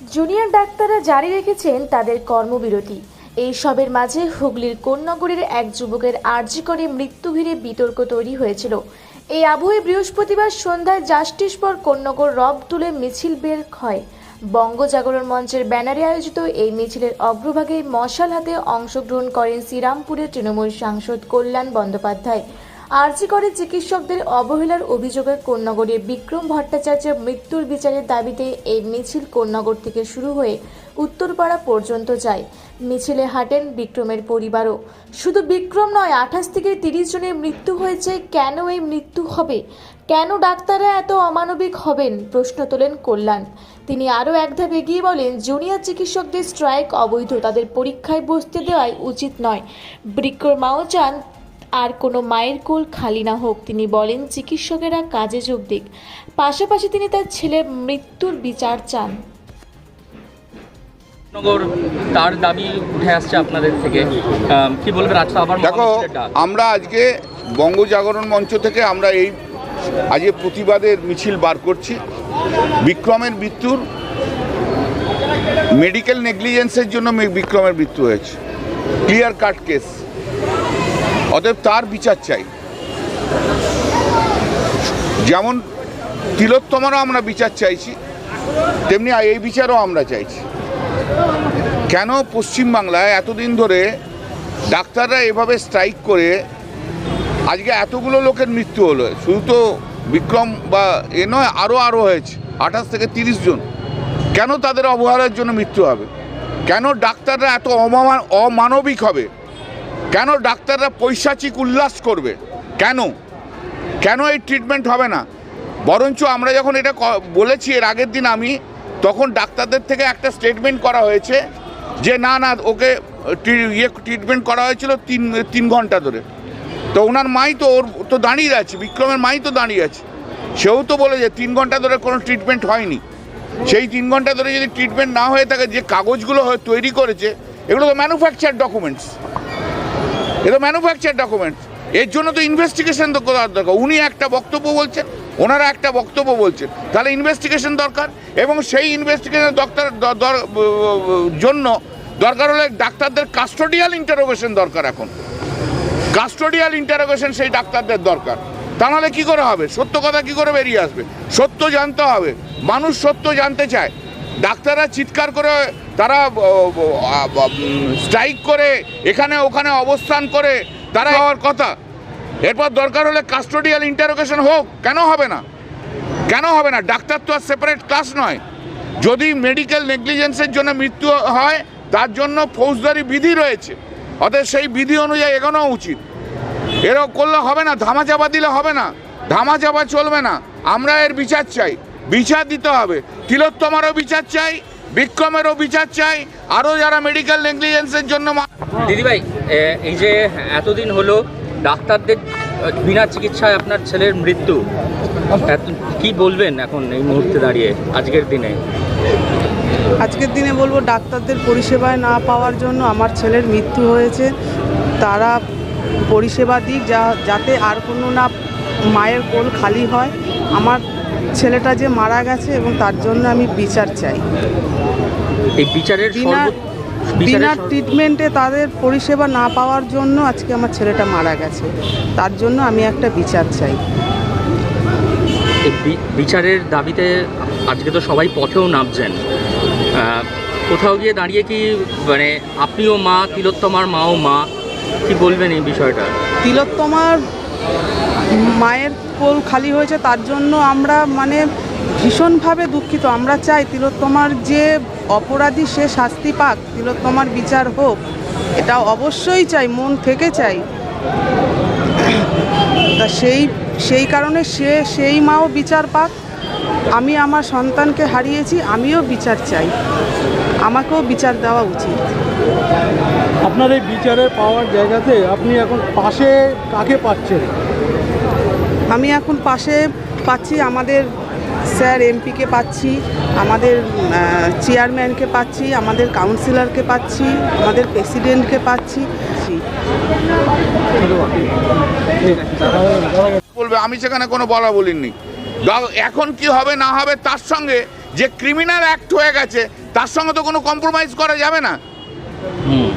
Junior ডাক্তাররা জারি রেখেছেন তাদের কর্মবিরতি। এই সবের মাঝে হুগলির কোন্নগরের এক যুবকের আর্জি করে মৃত্যু ঘিরে বিতর্ক তৈরি হয়েছিল। এই আবহে বৃহস্পতিবার সন্ধ্যায় জাস্টিস পর কোন্নগর রব তুলে মিছিল বের হয়। বঙ্গজাগরণ মঞ্চের ব্যানারে আয়োজিত এই মিছিলের অগ্রভাগে মশাল হাতে অংশগ্রহণ করেন শ্রীরামপুরের তৃণমূল সাংসদ কল্যাণ বন্দ্যোপাধ্যায়। আরজি করে চিকিৎসকদের অবহেলার অভিযোগে কোন্নগরের বিক্রম ভট্টাচার্যের মৃত্যুর বিচারের দাবিতে এই মিছিল কোন্নগর থেকে শুরু হয়ে উত্তরপাড়া পর্যন্ত যায়। মিছিলে হাঁটেন বিক্রমের পরিবারও। শুধু বিক্রম নয়, আঠাশ থেকে তিরিশ জনের মৃত্যু হয়েছে। কেন এই মৃত্যু হবে? কেন ডাক্তাররা এত অমানবিক হবেন? প্রশ্ন তোলেন কল্যাণ। তিনি আরও এক ধাপ এগিয়ে বলেন, জুনিয়র চিকিৎসকদের স্ট্রাইক অবৈধ। তাদের পরীক্ষায় বসতে দেওয়াই উচিত নয়। বিক্রমাও চান আর কোনো মায়ের কোল খালি না হোক তিনি বলেন চিকিৎসকেরা কাজে যোগ দিক। পাশাপাশি তিনি তার ছেলের মৃত্যুর বিচার চান। নগর তার দাবি উঠে আসছে আপনাদের থেকে। কি বলবেন? আজকে আবার দেখো আমরা আজকে বঙ্গ জাগরণ মঞ্চ থেকে আমরা এই আজকে প্রতিবাদের মিছিল বার করছি। বিক্রমের মৃত্যুর মেডিকেল নেগলিজেন্সের জন্য মে- বিক্রমের মৃত্যু হয়েছে। Clear cut case. অতএব তার বিচার চাই। যেমন তিলোত্তমারও আমরা বিচার চাইছি, তেমনি এই বিচারও আমরা চাইছি। কেন পশ্চিমবাংলায় এতদিন ধরে ডাক্তাররা এভাবে স্ট্রাইক করে আজকে এতগুলো লোকের মৃত্যু হলো? শুধু তো বিক্রম বা এ নয় আরও আরও হয়েছে, আঠাশ থেকে তিরিশ জন। কেন তাদের অবহেলার জন্য মৃত্যু হবে? কেন ডাক্তাররা এত অমা- অমানবিক হবে? কেন ডাক্তাররা পৈশাচিক উল্লাস করবে? কেন? কেন এই ট্রিটমেন্ট হবে না? বরঞ্চ আমরা যখন এটা বলেছি এর আগের দিন আমি, তখন ডাক্তারদের থেকে একটা স্টেটমেন্ট করা হয়েছে যে, না না, ওকে ইয়ে ট্রিটমেন্ট করা হয়েছিল তিন তিন ঘণ্টা ধরে। তো ওনার মাই তো ওর তো দাঁড়িয়ে আছে, বিক্রমের মাই তো দাঁড়িয়ে আছে। সেও তো বলে যে, তিন ঘণ্টা ধরে কোনো ট্রিটমেন্ট হয়নি। সেই তিন ঘণ্টা ধরে যদি ট্রিটমেন্ট না হয়ে থাকে, যে কাগজগুলো তৈরি করেছে, এগুলো তো ম্যানুফ্যাকচার ডকুমেন্টস এটা ম্যানুফ্যাকচার ডকুমেন্টস এর জন্য তো ইনভেস্টিগেশন তো করার দরকার। উনি একটা বক্তব্য বলছেন, ওনারা একটা বক্তব্য বলছেন। তাহলে ইনভেস্টিগেশন দরকার এবং সেই ইনভেস্টিগেশন দরকার জন্য দরকার হলে ডাক্তারদের কাস্টোডিয়াল ইন্টারোগেশন দরকার এখন। কাস্টোডিয়াল ইন্টারোগেশন সেই ডাক্তারদের দরকার। তা নাহলে কী করে হবে? সত্য কথা কী করে বেরিয়ে আসবে? সত্য জানতে হবে। মানুষ সত্য জানতে চায়। ডাক্তাররা চিৎকার করে, তারা স্ট্রাইক করে, এখানে ওখানে অবস্থান করে, তারা হওয়ার কথা। এরপর দরকার হলে কাস্টোডিয়াল ইন্টারোগেশন হোক, কেন হবে না? কেন হবে না? ডাক্তার তো আর সেপারেট ক্লাস নয়। যদি মেডিকেল নেগলিজেন্সের জন্য মৃত্যু হয়, তার জন্য ফৌজদারি বিধি রয়েছে। অতএব সেই বিধি অনুযায়ী এগোনো উচিত। এরকম করলে হবে না, ধামাচাপা দিলে হবে না। ধামাচাপা চলবে না। আমরা এর বিচার চাই। বিচার দিতে হবে। তিলোত্তমারও বিচার চাই বিক্রমেরও বিচার চাই আরও যারা মেডিকেল নেগলিজেন্সের জন্য মা- দিদিভাই এই যে এতদিন হলো ডাক্তারদের বিনা চিকিৎসায় আপনার ছেলের মৃত্যু। এত- কি বলবেন এখন এই মুহূর্তে দাঁড়িয়ে আজকের দিনে? আজকের দিনে বলব ডাক্তারদের পরিষেবায় না পাওয়ার জন্য আমার ছেলের মৃত্যু হয়েছে। তারা পরিষেবা দিক যা যাতে আর কোনো না মায়ের কোল খালি হয়। আমার ছেলেটা যে মারা গেছে এবং তার জন্য আমি বিচার চাই। এই বিচারের বিনা ট্রিটমেন্টে তাদের পরিষেবা না পাওয়ার জন্য আজকে আমার ছেলেটা মারা গেছে। তার জন্য আমি একটা বিচার চাই। বিচারের দাবিতে আজকে তো সবাই পথেও নামছেন। কোথাও গিয়ে দাঁড়িয়ে কি মানে আপনিও মা তিলোত্তমার মাও মা? কি বলবেন এই বিষয়টা? তিলোত্তমার মায়ের কোল খালি হয়েছে, তার জন্য আমরা মানে ভীষণভাবে দুঃখিত। আমরা চাই তিলোত্তমার যে অপরাধী সে শাস্তি পাক, তিলোত্তমার বিচার হোক। এটা অবশ্যই চাই, মন থেকে চাই। তা সেই সেই কারণে সে, সেই মাও বিচার পাক। আমি আমার সন্তানকে হারিয়েছি, আমিও বিচার চাই। আমাকেও বিচার দেওয়া উচিত। আপনার এই বিচারে পাওয়ার জায়গাতে আপনি এখন পাশে কাকে পাচ্ছেন? আমি এখন পাশে পাচ্ছি আমাদের স্যার এমপিকে পাচ্ছি আমাদের চেয়ারম্যানকে পাচ্ছি আমাদের কাউন্সিলরকে পাচ্ছি আমাদের প্রেসিডেন্টকে পাচ্ছি। বলবে আমি সেখানে কোনো বলা বলিনি। এখন কি হবে না হবে তার সঙ্গে যে ক্রিমিনাল অ্যাক্ট হয়ে গেছে তার সঙ্গে তো কোনো কম্প্রোমাইজ করা যাবে না। হুম।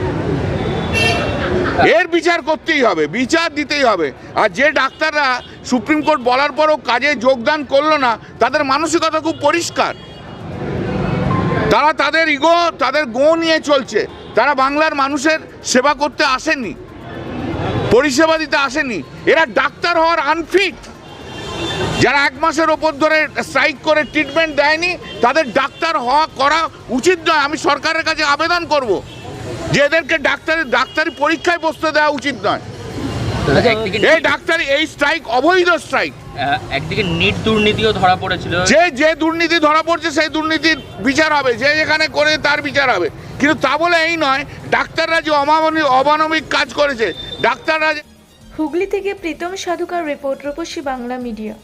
এর বিচার করতেই হবে, বিচার দিতেই হবে। আর যে ডাক্তাররা সুপ্রিম কোর্ট বলার পরও কাজে যোগদান করল না, তাদের মানসিকতা খুব পরিষ্কার। তারা তাদের ইগো, তাদের গো নিয়ে চলছে। তারা বাংলার মানুষের সেবা করতে আসেনি, পরিষেবা দিতে আসেনি। এরা ডাক্তার হওয়ার আনফিট। যারা এক মাসের ওপর ধরে স্ট্রাইক করে ট্রিটমেন্ট দেয়নি, তাদের ডাক্তার হওয়া করা উচিত নয়। আমি সরকারের কাছে আবেদন করব। যে এদেরকে ডাক্তারের ডাক্তারি পরীক্ষায় বসতে দেওয়া উচিত নয়। এই ডাক্তারি এই স্ট্রাইক অবৈধ স্ট্রাইক একদিকে নিট দুর্নীতিও ধরা পড়েছিল। যে যে দুর্নীতি ধরা পড়ছে সেই দুর্নীতির বিচার হবে। যে যেখানে করে তার বিচার হবে। কিন্তু তা বলে এই নয় ডাক্তাররা যে অমানবিক অমানবিক কাজ করেছে ডাক্তাররা হুগলি থেকে প্রীতম সাধুকার রিপোর্ট রূপসী বাংলা মিডিয়া।